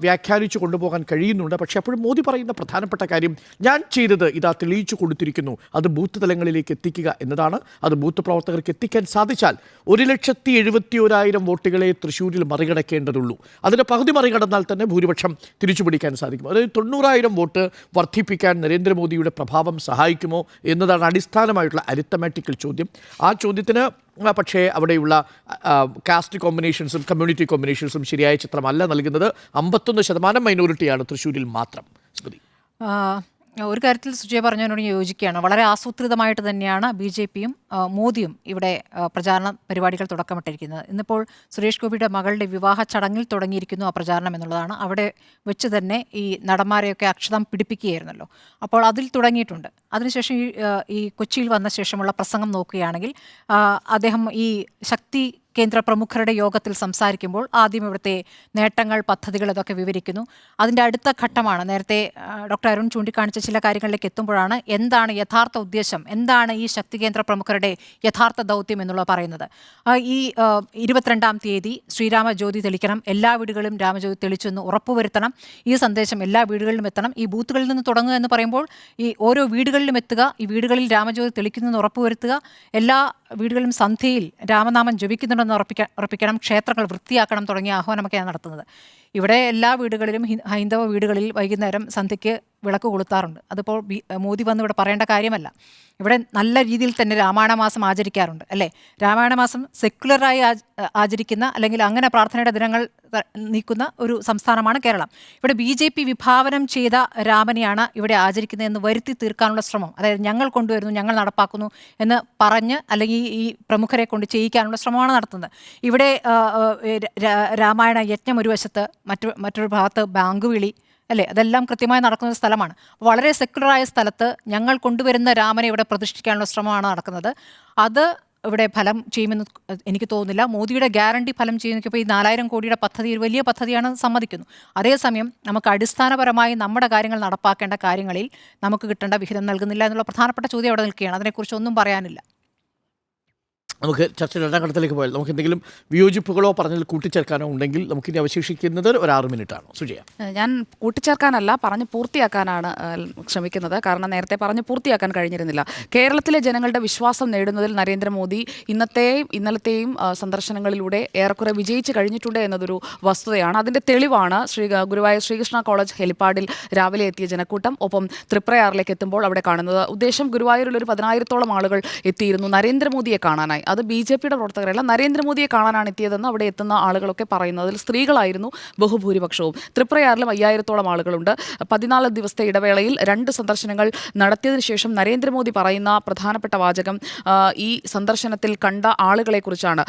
വ്യാഖ്യാനിച്ചു കൊണ്ടുപോകാൻ കഴിയുന്നുണ്ട്. പക്ഷേ അപ്പോഴും മോദി പറയുന്ന പ്രധാനപ്പെട്ട കാര്യം ഞാൻ ചെയ്തത് ഇതാ തെളിയിച്ചു കൊടുത്തിരിക്കുന്നു. അത് ബൂത്ത് തലങ്ങളിലേക്ക് എത്തിക്കുക എന്നതാണ്. അത് ബൂത്ത് പ്രവർത്തകർക്ക് എത്തിക്കാൻ സാധിച്ചാൽ ഒരു ലക്ഷത്തി എഴുപത്തി ഒരായിരം വോട്ടുകളെ തൃശ്ശൂരിൽ മറികടക്കേണ്ടതുള്ളൂ. അതിന്റെ പകുതി മറികടന്നാൽ തന്നെ ഭൂരിപക്ഷം തിരിച്ചുപിടിക്കാൻ സാധിക്കും. അതായത് തൊണ്ണൂറായിരം വോട്ട് വർദ്ധിപ്പിക്കാൻ നരേന്ദ്രമോദിയുടെ പ്രഭാവം സഹായിക്കുമോ എന്നതാണ് അടിസ്ഥാനമായിട്ടുള്ള അരിത്തമാറ്റിക്കൽ ചോദ്യം. ആ ചോദ്യത്തിന് പക്ഷേ അവിടെയുള്ള കാസ്റ്റ് കോമ്പിനേഷൻസും കമ്മ്യൂണിറ്റി കോമ്പിനേഷൻസും ശരിയായ ചിത്രമല്ല നൽകുന്നത്. അമ്പത്തൊന്ന് ശതമാനം മൈനോറിറ്റിയാണ് തൃശ്ശൂരിൽ മാത്രം. സ്മൃതി ഒരു കാര്യത്തിൽ സുജയ പറഞ്ഞതിനോട് യോജിക്കുകയാണ്. വളരെ ആസൂത്രിതമായിട്ട് തന്നെയാണ് ബി ജെ പിയും മോദിയും ഇവിടെ പ്രചാരണ പരിപാടികൾ തുടക്കമിട്ടിരിക്കുന്നത്. ഇന്നിപ്പോൾ സുരേഷ് ഗോപിയുടെ മകളുടെ വിവാഹ ചടങ്ങിൽ തുടങ്ങിയിരിക്കുന്നു ആ പ്രചാരണം എന്നുള്ളതാണ്. അവിടെ വെച്ച് തന്നെ ഈ നടന്മാരെയൊക്കെ അക്ഷതം പിടിപ്പിക്കുകയായിരുന്നല്ലോ. അപ്പോൾ അതിൽ തുടങ്ങിയിട്ടുണ്ട്. അതിനുശേഷം ഈ ഈ കൊച്ചിയിൽ വന്ന ശേഷമുള്ള പ്രസംഗം നോക്കുകയാണെങ്കിൽ അദ്ദേഹം ഈ ശക്തി കേന്ദ്ര പ്രമുഖരുടെ യോഗത്തിൽ സംസാരിക്കുമ്പോൾ ആദ്യം ഇവിടുത്തെ നേട്ടങ്ങൾ പദ്ധതികൾ ഇതൊക്കെ വിവരിക്കുന്നു. അതിന്റെ അടുത്ത ഘട്ടമാണ് നേരത്തെ ഡോക്ടർ അരുൺ ചൂണ്ടിക്കാണിച്ച ചില കാര്യങ്ങളിലേക്ക് എത്തുമ്പോഴാണ് എന്താണ് യഥാർത്ഥ ഉദ്ദേശം എന്താണ് ഈ ശക്തി കേന്ദ്ര പ്രമുഖരുടെ യഥാർത്ഥ ദൗത്യം എന്നുള്ളത് പറയുന്നത്. ഈ ഇരുപത്തിരണ്ടാം തീയതി ശ്രീരാമ ജ്യോതി തെളിക്കണം എല്ലാ വീടുകളിലും രാമജ്യോതി തെളിച്ചു എന്ന് ഉറപ്പുവരുത്തണം ഈ സന്ദേശം എല്ലാ വീടുകളിലും എത്തണം ഈ ബൂത്തുകളിൽ നിന്ന് തുടങ്ങുക എന്ന് പറയുമ്പോൾ ഈ ഓരോ വീടുകളിലും എത്തുക ഈ വീടുകളിൽ രാമജ്യോതി തെളിക്കുന്നു എന്ന് ഉറപ്പുവരുത്തുക എല്ലാ വീടുകളിലും സന്ധ്യയിൽ രാമനാമം ജപിക്കുന്നുണ്ടെന്ന് ഉറപ്പിക്കാൻ ഉറപ്പിക്കണം ക്ഷേത്രങ്ങൾ വൃത്തിയാക്കണം തുടങ്ങിയ ആഹ്വാനമൊക്കെയാണ് നടത്തുന്നത്. ഇവിടെ എല്ലാ വീടുകളിലും ഹൈന്ദവ വീടുകളിൽ വൈകുന്നേരം സന്ധ്യയ്ക്ക് വിളക്ക് കൊളുത്താറുണ്ട്. അതിപ്പോൾ മോദി വന്ന് ഇവിടെ പറയേണ്ട കാര്യമല്ല. ഇവിടെ നല്ല രീതിയിൽ തന്നെ രാമായണ മാസം ആചരിക്കാറുണ്ട് അല്ലേ? രാമായണ മാസം സെക്യുലറായി ആചരിക്കുന്ന അല്ലെങ്കിൽ അങ്ങനെ പ്രാർത്ഥനയുടെ ദിനങ്ങൾ നീക്കുന്ന ഒരു സംസ്ഥാനമാണ് കേരളം. ഇവിടെ ബി ജെ പി വിഭാവനം ചെയ്ത രാമനെയാണ് ഇവിടെ ആചരിക്കുന്നതെന്ന് വരുത്തി തീർക്കാനുള്ള ശ്രമം. അതായത് ഞങ്ങൾ കൊണ്ടുവരുന്നു ഞങ്ങൾ നടപ്പാക്കുന്നു എന്ന് പറഞ്ഞ് അല്ലെങ്കിൽ ഈ പ്രമുഖരെ കൊണ്ട് ചെയ്യിക്കാനുള്ള ശ്രമമാണ് നടത്തുന്നത്. ഇവിടെ രാമായണ യജ്ഞം ഒരു വശത്ത് മറ്റു മറ്റൊരു ഭാഗത്ത് ബാങ്ക് വിളി അല്ലേ? അതെല്ലാം കൃത്യമായി നടക്കുന്ന ഒരു സ്ഥലമാണ്. വളരെ സെക്യുലറായ സ്ഥലത്ത് ഞങ്ങൾ കൊണ്ടുവരുന്ന രാമനെ ഇവിടെ പ്രതിഷ്ഠിക്കാനുള്ള ശ്രമമാണ് നടക്കുന്നത്. അത് ഇവിടെ ഫലം ചെയ്യുമെന്ന് എനിക്ക് തോന്നുന്നില്ല. മോദിയുടെ ഗ്യാരണ്ടി ഫലം ചെയ്യുന്നപ്പോൾ ഈ നാലായിരം കോടിയുടെ പദ്ധതി ഒരു വലിയ പദ്ധതിയാണ് സമ്മതിക്കുന്നു. അതേസമയം നമുക്ക് അടിസ്ഥാനപരമായി നമ്മുടെ കാര്യങ്ങൾ നടപ്പാക്കേണ്ട കാര്യങ്ങളിൽ നമുക്ക് കിട്ടേണ്ട വിഹിതം നൽകുന്നില്ല എന്നുള്ള പ്രധാനപ്പെട്ട ചോദ്യം അവിടെ നിൽക്കുകയാണ്. അതിനെക്കുറിച്ച് ഒന്നും പറയാനില്ല. നമുക്ക് ചർച്ച രണ്ടാം ഘട്ടത്തിലേക്ക് പോയാൽ നമുക്ക് എന്തെങ്കിലും വിയോജിപ്പുകളോ പറഞ്ഞതിൽ കൂട്ടിച്ചേർക്കാനോ ഉണ്ടെങ്കിൽ നമുക്കിനി അവശേഷിക്കുന്നത് ഒരു ആറ് മിനിറ്റാണ്. സുജയ. ഞാൻ കൂട്ടിച്ചേർക്കാനല്ല പറഞ്ഞ് പൂർത്തിയാക്കാനാണ് ശ്രമിക്കുന്നത്. കാരണം നേരത്തെ പറഞ്ഞ് പൂർത്തിയാക്കാൻ കഴിഞ്ഞിരുന്നില്ല. കേരളത്തിലെ ജനങ്ങളുടെ വിശ്വാസം നേടുന്നതിൽ നരേന്ദ്രമോദി ഇന്നത്തെയും ഇന്നലത്തെയും സന്ദർശനങ്ങളിലൂടെ ഏറെക്കുറെ വിജയിച്ചു കഴിഞ്ഞിട്ടുണ്ട് എന്നതൊരു വസ്തുതയാണ്. അതിന്റെ തെളിവാണ് ശ്രീ ഗുരുവായൂർ ശ്രീകൃഷ്ണ കോളേജ് ഹെലിപ്പാഡിൽ രാവിലെ എത്തിയ ജനക്കൂട്ടം. ഒപ്പം തൃപ്രയാറിലേക്ക് എത്തുമ്പോൾ അവിടെ കാണുന്നത്. ഉദ്ദേശം ഗുരുവായൂരിൽ ഒരു പതിനായിരത്തോളം ആളുകൾ എത്തിയിരുന്നു നരേന്ദ്രമോദിയെ കാണാനായി. അത് ബി ജെ പിയുടെ പ്രവർത്തകരല്ല. നരേന്ദ്രമോദിയെ കാണാനാണ് എത്തിയതെന്ന് അവിടെ എത്തുന്ന ആളുകളൊക്കെ പറയുന്നത് അതിൽ സ്ത്രീകളായിരുന്നു ബഹുഭൂരിപക്ഷവും. ത്രിപുരയാറിലും അയ്യായിരത്തോളം ആളുകളുണ്ട്. പതിനാല് ദിവസത്തെ ഇടവേളയിൽ രണ്ട് സന്ദർശനങ്ങൾ നടത്തിയതിനു ശേഷം നരേന്ദ്രമോദി പറയുന്ന പ്രധാനപ്പെട്ട വാചകം ഈ സന്ദർശനത്തിൽ കണ്ട ആളുകളെക്കുറിച്ചാണ്.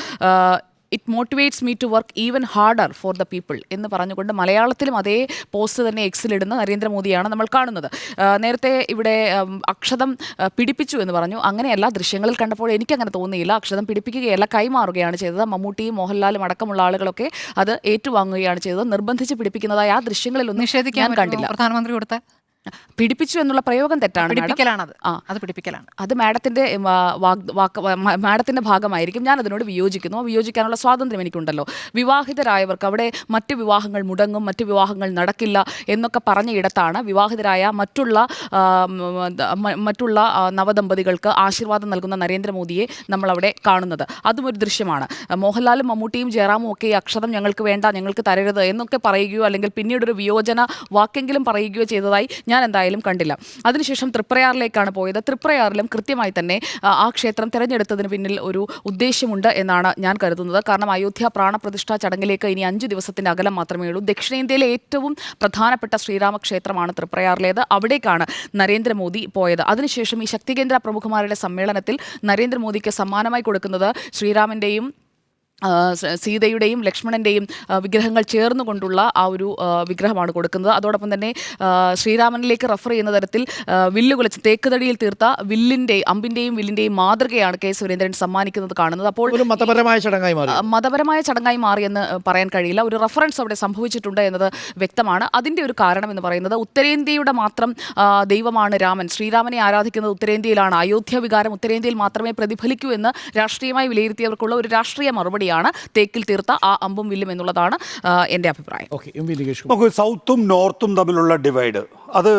It motivates me to work even harder for the people എന്ന് പറഞ്ഞുകൊണ്ട് മലയാളത്തിലും അതേ പോസ്റ്റ് തന്നെ എക്സിലിടുന്ന നരേന്ദ്രമോദിയാണ് നമ്മൾ കാണുന്നത്. നേരത്തെ ഇവിടെ അക്ഷതം പിടിപ്പിച്ചു എന്ന് പറഞ്ഞു. അങ്ങനെയല്ല ദൃശ്യങ്ങളിൽ കണ്ടപ്പോൾ എനിക്കങ്ങനെ തോന്നിയില്ല. അക്ഷതം പിടിപ്പിക്കുകയല്ല കൈമാറുകയാണ് ചെയ്തത്. മമ്മൂട്ടിയും മോഹൻലാലും അടക്കമുള്ള ആളുകളൊക്കെ അത് ഏറ്റുവാങ്ങുകയാണ് ചെയ്തത്. നിർബന്ധിച്ച് പിടിപ്പിക്കുന്നതായി ആ ദൃശ്യങ്ങളിൽ ഒന്നും നിഷേധിക്കാൻ കണ്ടില്ല. പ്രധാനമന്ത്രി കൊടുത്ത പിടിപ്പിച്ചു എന്നുള്ള പ്രയോഗം തെറ്റാണ്. പിടിപ്പിക്കലാണത്. ആ. അത് പിടിപ്പിക്കലാണ്. അത് മാഡത്തിന്റെ മാഡത്തിന്റെ ഭാഗമായിരിക്കും. ഞാൻ അതിനോട് വിയോജിക്കുന്നു. വിയോജിക്കാനുള്ള സ്വാതന്ത്ര്യം എനിക്കുണ്ടല്ലോ. വിവാഹിതരായവർക്ക് അവിടെ മറ്റു വിവാഹങ്ങൾ മുടങ്ങും മറ്റു വിവാഹങ്ങൾ നടക്കില്ല എന്നൊക്കെ പറഞ്ഞ ഇടത്താണ് വിവാഹിതരായ മറ്റുള്ള മറ്റുള്ള നവദമ്പതികൾക്ക് ആശീർവാദം നൽകുന്ന നരേന്ദ്രമോദിയെ നമ്മളവിടെ കാണുന്നത്. അതും ഒരു ദൃശ്യമാണ്. മോഹൻലാലും മമ്മൂട്ടിയും ജയറാമും ഒക്കെ ഈ അക്ഷതം ഞങ്ങൾക്ക് വേണ്ട ഞങ്ങൾക്ക് തരരുത് എന്നൊക്കെ പറയുകയോ അല്ലെങ്കിൽ പിന്നീട് ഒരു വിയോജന വാക്കെങ്കിലും പറയുകയോ ചെയ്തതായി ഞാൻ എന്തായാലും കണ്ടില്ല. അതിനുശേഷം തൃപ്രയാറിലേക്കാണ് പോയത്. തൃപ്രയാറിലും കൃത്യമായി തന്നെ ആ, ക്ഷേത്രം തിരഞ്ഞെടുത്തതിന് പിന്നിൽ ഒരു ഉദ്ദേശ്യമുണ്ട് എന്നാണ് ഞാൻ കരുതുന്നത്. കാരണം അയോധ്യ പ്രാണപ്രതിഷ്ഠാ ചടങ്ങിലേക്ക് ഇനി അഞ്ച് ദിവസത്തിന്റെ അകലം മാത്രമേ ഉള്ളൂ. ദക്ഷിണേന്ത്യയിലെ ഏറ്റവും പ്രധാനപ്പെട്ട ശ്രീരാമക്ഷേത്രമാണ് തൃപ്രയാറിലേത്. അവിടേക്കാണ് നരേന്ദ്രമോദി പോയത്. അതിനുശേഷം ഈ ശക്തികേന്ദ്ര പ്രമുഖന്മാരുടെ സമ്മേളനത്തിൽ നരേന്ദ്രമോദിക്ക് സമ്മാനമായി കൊടുക്കുന്നത് ശ്രീരാമന്റെയും സീതയുടെയും ലക്ഷ്മണന്റെയും വിഗ്രഹങ്ങൾ ചേർന്നുകൊണ്ടുള്ള ആ ഒരു വിഗ്രഹമാണ് കൊടുക്കുന്നത്. അതോടൊപ്പം തന്നെ ശ്രീരാമനിലേക്ക് റെഫർ ചെയ്യുന്ന തരത്തിൽ ആ, വില്ല് കുലച്ച് തേക്കുതടിയിൽ തീർത്ത വില്ലിന്റെ അമ്പിന്റെയും വില്ലിന്റെയും മാതൃകയാണ് കെ. സുരേന്ദ്രൻ സമ്മാനിക്കുന്നത് കാണുന്നത്. അപ്പോൾ മതപരമായ ചടങ്ങായി മാറി. മതപരമായ ചടങ്ങായി മാറിയെന്ന് എന്ന് പറയാൻ കഴിയില്ല. ഒരു റെഫറൻസ് അവിടെ സംഭവിച്ചിട്ടുണ്ട് എന്നത് വ്യക്തമാണ്. അതിന്റെ ഒരു കാരണം എന്ന് പറയുന്നത് ഉത്തരേന്ത്യയുടെ മാത്രം ദൈവമാണ് രാമൻ. ശ്രീരാമനെ ആരാധിക്കുന്നത് ഉത്തരേന്ത്യയിലാണ്. അയോധ്യ വികാരം ഉത്തരേന്ത്യയിൽ മാത്രമേ പ്രതിഫലിക്കൂ എന്ന് രാഷ്ട്രീയമായി വിലയിരുത്തിയവർക്കുള്ള ഒരു രാഷ്ട്രീയ മറുപടിയാണ് തേക്കിൽ തീർത്ത ആ അമ്പും വില്ലും എന്നുള്ളതാണ് എന്റെ അഭിപ്രായം. നമുക്ക് സൗത്തും നോർത്തും തമ്മിലുള്ള ഡിവൈഡ്. അത്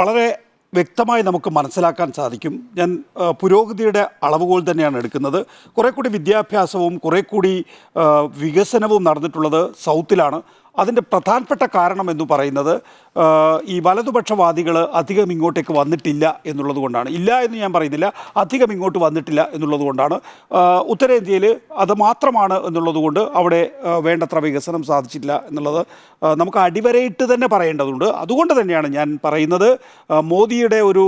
വളരെ വ്യക്തമായി നമുക്ക് മനസ്സിലാക്കാൻ സാധിക്കും. ഞാൻ പുരോഗതിയുടെ അളവുകോൽ തന്നെയാണ് എടുക്കുന്നത്. കുറേ കൂടി വിദ്യാഭ്യാസവും കുറേ കൂടി വികസനവും നടന്നിട്ടുള്ളത് സൗത്തിലാണ്. അതിന്റെ പ്രധാനപ്പെട്ട കാരണം എന്ന് പറയുന്നത് ഈ വലതുപക്ഷവാദികൾ അധികം ഇങ്ങോട്ടേക്ക് വന്നിട്ടില്ല എന്നുള്ളത് കൊണ്ടാണ്. ഇല്ല എന്ന് ഞാൻ പറയുന്നില്ല അധികം ഇങ്ങോട്ട് വന്നിട്ടില്ല എന്നുള്ളത് കൊണ്ടാണ്. ഉത്തരേന്ത്യയിൽ അത് മാത്രമാണ് എന്നുള്ളത് കൊണ്ട് അവിടെ വേണ്ടത്ര വികസനം സാധിച്ചിട്ടില്ല എന്നുള്ളത് നമുക്ക് അടിവരയിട്ട് തന്നെ പറയേണ്ടതുണ്ട്. അതുകൊണ്ട് തന്നെയാണ് ഞാൻ പറയുന്നത് മോദിയുടെ ഒരു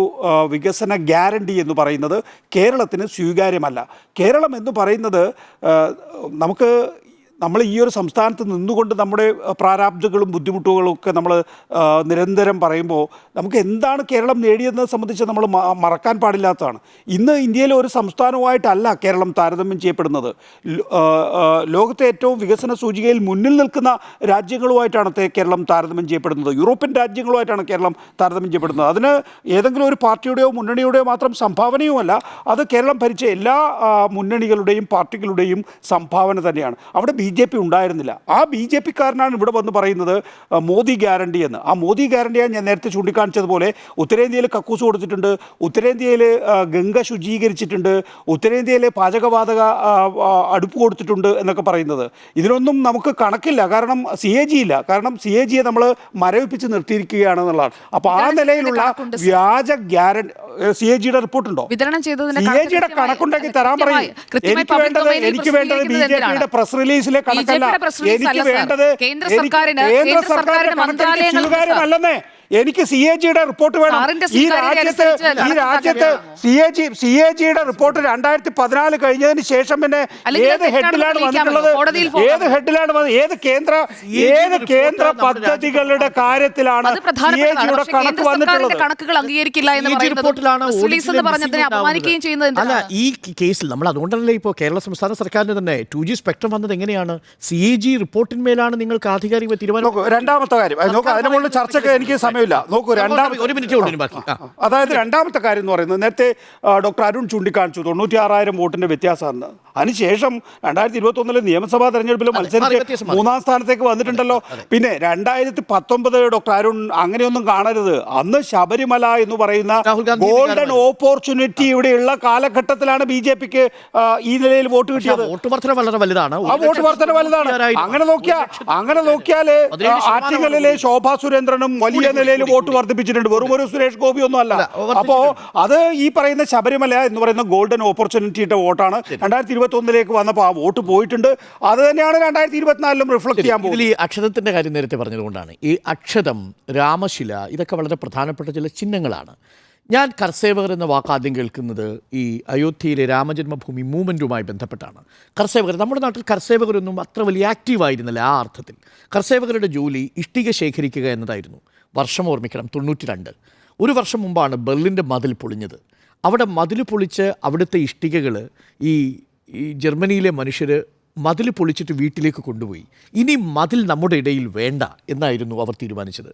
വികസന ഗ്യാരണ്ടി എന്ന് പറയുന്നത് കേരളത്തിന് സ്വീകാര്യമല്ല. കേരളം എന്ന് പറയുന്നത് നമുക്ക് നമ്മൾ ഈ ഒരു സംസ്ഥാനത്ത് നിന്നുകൊണ്ട് നമ്മുടെ പ്രാരാബ്ദങ്ങളും ബുദ്ധിമുട്ടുകളും ഒക്കെ നമ്മൾ നിരന്തരം പറയുമ്പോൾ നമുക്ക് എന്താണ് കേരളം നേടിയതെന്ന് സംബന്ധിച്ച് നമ്മൾ മറക്കാൻ പാടില്ലാത്തതാണ്. ഇന്ന് ഇന്ത്യയിലെ ഒരു സംസ്ഥാനവുമായിട്ടല്ല കേരളം താരതമ്യം ചെയ്യപ്പെടുന്നത്. ലോകത്തെ ഏറ്റവും വികസന സൂചികയിൽ മുന്നിൽ നിൽക്കുന്ന രാജ്യങ്ങളുമായിട്ടാണ് കേരളം താരതമ്യം ചെയ്യപ്പെടുന്നത്. യൂറോപ്യൻ രാജ്യങ്ങളുമായിട്ടാണ് കേരളം താരതമ്യം ചെയ്യപ്പെടുന്നത്. അതിന് ഏതെങ്കിലും ഒരു പാർട്ടിയുടെയോ മുന്നണിയുടെയോ മാത്രം സംഭാവനയുമല്ല അത് കേരളം ഭരിച്ച എല്ലാ മുന്നണികളുടെയും പാർട്ടികളുടെയും സംഭാവന തന്നെയാണ്. അവിടെ ബി ജെ പി ഉണ്ടായിരുന്നില്ല. ആ ബി ജെ പിക്കാരനാണ് ഇവിടെ വന്ന് പറയുന്നത് മോദി ഗ്യാരണ്ടി എന്ന്. ആ മോദി ഗ്യാരണ്ടിയാണ് ഞാൻ നേരത്തെ ചൂണ്ടിക്കാണിച്ചതുപോലെ ഉത്തരേന്ത്യയിൽ കക്കൂസ് കൊടുത്തിട്ടുണ്ട് ഉത്തരേന്ത്യയിൽ ഗംഗ ശുചീകരിച്ചിട്ടുണ്ട് ഉത്തരേന്ത്യയിൽ പാചകവാതക അടുപ്പ് കൊടുത്തിട്ടുണ്ട് എന്നൊക്കെ പറയുന്നത്. ഇതിനൊന്നും നമുക്ക് കണക്കില്ല കാരണം സി എ ജി ഇല്ല. കാരണം സി എ ജിയെ നമ്മൾ മരവിപ്പിച്ച് നിർത്തിയിരിക്കുകയാണ് എന്നുള്ളതാണ്. അപ്പോൾ ആ നിലയിലുള്ള. വ്യാജ ഗ്യാരണ്ടി സി എ ജിയുടെ റിപ്പോർട്ടുണ്ടോ? വിതരണം ചെയ്തതിന്റെ സി എ ജിയുടെ കണക്കുണ്ടാക്കി കണക്കുണ്ടെങ്കിൽ തരാൻ പറയും. എനിക്ക് വേണ്ടത് എനിക്ക് വേണ്ടത് ബി ജെ പിയുടെ പ്രസ് റിലീസിലെ കണക്കല്ല. എനിക്ക് വേണ്ടത് കേന്ദ്ര സർക്കാരിന് കേന്ദ്ര സർക്കാരിന്റെ കണക്കല്ലേ കണക്ക് സ്വീകാര്യമല്ലെന്നേ. എനിക്ക് സി എ ജിയുടെ റിപ്പോർട്ട് വേണം. ഈ രാജ്യത്ത് ഈ രാജ്യത്ത് C A G C A ജിയുടെ റിപ്പോർട്ട് രണ്ടായിരത്തി പതിനാല് കഴിഞ്ഞതിന് ശേഷം പിന്നെ ഏത് ഹെഡിലാണ്. വന്നിട്ടുള്ളത്. ഏത് ഹെഡിലാണ് വന്നത് ഏത് കേന്ദ്ര ഏത് കേന്ദ്ര പദ്ധതികളുടെ കാര്യത്തിലാണ് സി എ ജിയുടെ കണക്ക് വന്നിട്ടുള്ളത്? കണക്കുകൾ അംഗീകരിക്കില്ല എന്ന് പറയുന്നത് അപമാനിക്കുകയും ചെയ്യുന്നത് അല്ല ഈ കേസിൽ നമ്മൾ അതുകൊണ്ടല്ലേ ഇപ്പോൾ കേരള സംസ്ഥാന സർക്കാരിന് തന്നെ ടു ജി സ്പെക്ട്രം വന്നത് എങ്ങനെയാണ്? സി എ ജി റിപ്പോർട്ടിന്മേലാണ് നിങ്ങൾക്ക് ആധികാരിക തീരുമാനം രണ്ടാമത്തെ കാര്യം. നോക്കൂ അതിന് മുകളിൽ ചർച്ചയ്ക്ക് എനിക്ക് സമയം സമയമില്ല. നോക്കൂ രണ്ടാമത്തെ ഒരു മിനിറ്റ് ബാക്കി. അതായത് രണ്ടാമത്തെ കാര്യം എന്ന് പറയുന്നത് നേരത്തെ ഡോക്ടർ അരുൺ ചൂണ്ടിക്കാണിച്ചു തൊണ്ണൂറ്റി ആറായിരം വോട്ടിന്റെ വ്യത്യാസമാണ്. അതിനുശേഷം രണ്ടായിരത്തി ഇരുപത്തി ഒന്നിലെ നിയമസഭാ തെരഞ്ഞെടുപ്പിൽ മത്സരിച്ച് മൂന്നാം സ്ഥാനത്തേക്ക് വന്നിട്ടുണ്ടല്ലോ. പിന്നെ രണ്ടായിരത്തി പത്തൊമ്പത് ഡോക്ടർ അരുൺ അങ്ങനെയൊന്നും കാണരുത്. അന്ന് ശബരിമല എന്ന് പറയുന്ന ഗോൾഡൻ ഓപ്പർച്യൂണിറ്റി ഇവിടെയുള്ള കാലഘട്ടത്തിലാണ് ബി ജെ പിക്ക് ഈ നിലയിൽ വോട്ട് കിട്ടിയത്. വോട്ട് വർധന വളരെ വലുതാണ്. ആ വോട്ട് വർധന വലുതാണ്. അങ്ങനെ നോക്കിയാൽ അങ്ങനെ നോക്കിയാൽ ആറ്റിങ്ങലിലെ ശോഭാ സുരേന്ദ്രനും വലിയ നിലയിൽ വോട്ട് വർദ്ധിപ്പിച്ചിട്ടുണ്ട്. വെറും ഒരു സുരേഷ് ഗോപി ഒന്നും അല്ല. അപ്പോ അത് ഈ പറയുന്ന ശബരിമല എന്ന് പറയുന്ന ഗോൾഡൻ ഓപ്പർച്യൂണിറ്റിയുടെ വോട്ടാണ്. രണ്ടായിരത്തി ഇരുപത്തി ഒന്നിലേക്ക് വന്നപ്പോൾ ആ വോട്ട് പോയിട്ടുണ്ട്. അത് തന്നെയാണ് രണ്ടായിരത്തി ഇരുപത്തിനാലിലും റിഫ്ലക്ട് ചെയ്യാൻ പോകുന്നത്. ഈ അക്ഷതത്തിന്റെ കാര്യം നേരത്തെ പറഞ്ഞതുകൊണ്ടാണ്. ഈ അക്ഷതം രാമശില ഇതൊക്കെ വളരെ പ്രധാനപ്പെട്ട ചില ചിഹ്നങ്ങളാണ്. ഞാൻ കർസേവകർ എന്ന വാക്ക് ആദ്യം കേൾക്കുന്നത് ഈ അയോധ്യയിലെ രാമജന്മഭൂമി മൂവ്മെന്റുമായി ബന്ധപ്പെട്ടാണ്. കർസേവകർ നമ്മുടെ നാട്ടിൽ കർസേവകരൊന്നും അത്ര വലിയ ആക്റ്റീവായിരുന്നില്ല ആ അർത്ഥത്തിൽ. കർസേവകരുടെ ജോലി ഇഷ്ടിക ശേഖരിക്കുക എന്നതായിരുന്നു. വർഷം ഓർമ്മിക്കണം തൊണ്ണൂറ്റി രണ്ട് ഒരു വർഷം മുമ്പാണ് ബെർലിന്റെ മതിൽ പൊളിഞ്ഞത്. അവിടെ മതിൽ പൊളിച്ച് അവിടുത്തെ ഇഷ്ടികകൾ ഈ ജർമ്മനിയിലെ മനുഷ്യർ മതിൽ പൊളിച്ചിട്ട് വീട്ടിലേക്ക് കൊണ്ടുപോയി. ഇനി മതിൽ നമ്മുടെ ഇടയിൽ വേണ്ട എന്നായിരുന്നു അവർ തീരുമാനിച്ചത്.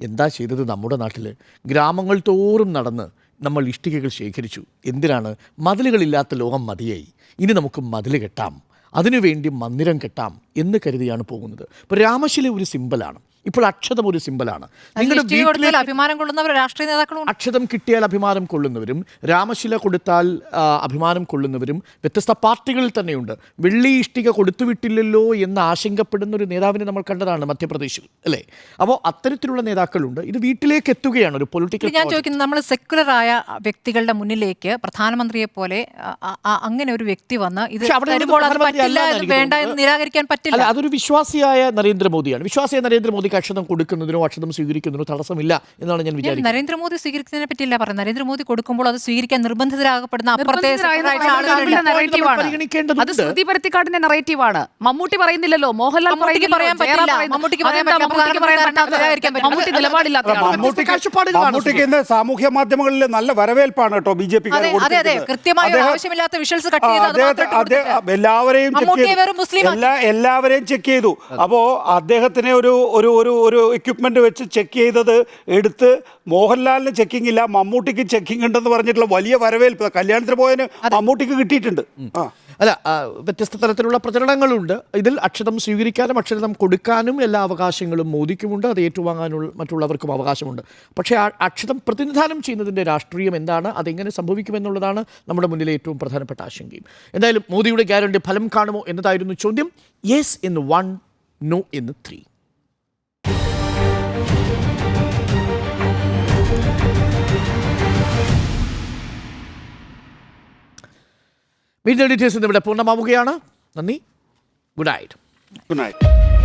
എന്താ ചെയ്തത് നമ്മുടെ നാട്ടിൽ ഗ്രാമങ്ങൾ തോറും നടന്ന് നമ്മൾ ഇഷ്ടികകൾ ശേഖരിച്ചു. എന്തിനാണ്? മതിലുകളില്ലാത്ത ലോകം മതിയായി. ഇനി നമുക്ക് മതിൽ കെട്ടാം. അതിനുവേണ്ടി മന്ദിരം കെട്ടാം എന്ന് കരുതിയാണ് പോകുന്നത്. ഇപ്പോൾ രാമശില ഒരു സിമ്പലാണ് ഇപ്പോൾ അക്ഷതം ഒരു സിമ്പലാണ്. നിങ്ങളുടെ അഭിമാനം കൊള്ളുന്നവർ രാഷ്ട്രീയ നേതാക്കളും അക്ഷതം കിട്ടിയാൽ അഭിമാനം കൊള്ളുന്നവരും രാമശില കൊടുത്താൽ അഭിമാനം കൊള്ളുന്നവരും വ്യത്യസ്ത പാർട്ടികളിൽ തന്നെയുണ്ട്. വെള്ളി ഇഷ്ടിക കൊടുത്തു വിട്ടില്ലല്ലോ എന്ന് ആശങ്കപ്പെടുന്ന ഒരു നേതാവിനെ നമ്മൾ കണ്ടതാണ് മധ്യപ്രദേശിൽ അല്ലേ? അപ്പോൾ അത്തരത്തിലുള്ള നേതാക്കളുണ്ട്. ഇത് വീട്ടിലേക്ക് എത്തുകയാണ് ഒരു പൊളിറ്റിക്കൽ ഞാൻ ചോദിക്കുന്നത് നമ്മൾ സെക്യുലർ ആയ വ്യക്തികളുടെ മുന്നിലേക്ക് പ്രധാനമന്ത്രിയെ പോലെ അങ്ങനെ ഒരു വ്യക്തി വന്ന് ഇത് പറ്റില്ല വേണ്ട എന്ന്. നിരാകരിക്കാൻ പറ്റില്ല. അതൊരു വിശ്വാസിയായ നരേന്ദ്രമോദിയാണ്. വിശ്വാസിയായ നരേന്ദ്രമോദിക്ക് അക്ഷതം കൊടുക്കുന്നതിനോ അക്ഷതം സ്വീകരിക്കുന്നതിനോ തടസ്സമില്ല എന്നാണ് ഞാൻ വിചാരിക്കുന്നത്. നരേന്ദ്രമോദി സ്വീകരിക്കുന്നതിനെ പറ്റിയില്ല പറഞ്ഞത്. നരേന്ദ്രമോദി കൊടുക്കുമ്പോൾ അത് സ്വീകരിക്കാൻ നിർബന്ധിതരാകപ്പെടുന്ന അപ്പുറത്തെ. അത് സ്മൃതി പരുത്തിക്കാടിന്റെ നറേറ്റീവാണ് മമ്മൂട്ടി പറയുന്നില്ലല്ലോ. മോഹൻലാൽ മമ്മൂട്ടിക്ക് പറയാൻ പറ്റില്ല. മമ്മൂട്ടിക്ക് പറയാൻ പറ്റില്ല. മമ്മൂട്ടി നിലപാടില്ലാത്ത സാമൂഹ്യ മാധ്യമങ്ങളിൽ നല്ല വരവേൽപ്പാണ് കേട്ടോ ബി ജെ പി അതെ അതെ അതെ. കൃത്യമായി ആവശ്യമില്ലാത്ത വിഷ്വൽസ് കട്ട് ചെയ്ത് എല്ലാവരെയും എല്ലാവരെയും ചെക്ക് ചെയ്തു. അപ്പോ അദ്ദേഹത്തിനെ ഒരു ഒരു ഒരു ഒരു എക്യുപ്മെന്റ് വെച്ച് ചെക്ക് ചെയ്തത് എടുത്ത് മോഹൻലാലിന് ചെക്കിംഗ് ഇല്ല മമ്മൂട്ടിക്ക് ചെക്കിംഗ് ഉണ്ടെന്ന് പറഞ്ഞിട്ടുള്ള വലിയ വരവേൽപ്പ്. കല്യാണത്തിന് പോയതിന് മമ്മൂട്ടിക്ക് കിട്ടിയിട്ടുണ്ട്. ആ. അല്ല വ്യത്യസ്ത തരത്തിലുള്ള പ്രചരണങ്ങളുണ്ട്. ഇതിൽ അക്ഷതം സ്വീകരിക്കാനും അക്ഷരം കൊടുക്കാനും എല്ലാ അവകാശങ്ങളും മോദിക്കുമുണ്ട്. അത് ഏറ്റുവാങ്ങാനുള്ള മറ്റുള്ളവർക്കും അവകാശമുണ്ട്. പക്ഷേ ആ അക്ഷതം പ്രതിനിധാനം ചെയ്യുന്നതിന്റെ രാഷ്ട്രീയം എന്താണ്? അതെങ്ങനെ സംഭവിക്കുമെന്നുള്ളതാണ് നമ്മുടെ മുന്നിലെ ഏറ്റവും പ്രധാനപ്പെട്ട ആശങ്കയും. എന്തായാലും മോദിയുടെ ഗ്യാരണ്ടി ഫലം കാണുമോ എന്നതായിരുന്നു ചോദ്യം. യെസ് എന്ന് വൺ നോ എന്ന് ത്രീ മീഡിയ ഡീറ്റെയിൽസ് ഇന്ന് ഇവിടെ പൂർണമാവുകയാണ്. നന്ദി. Good night. Good night.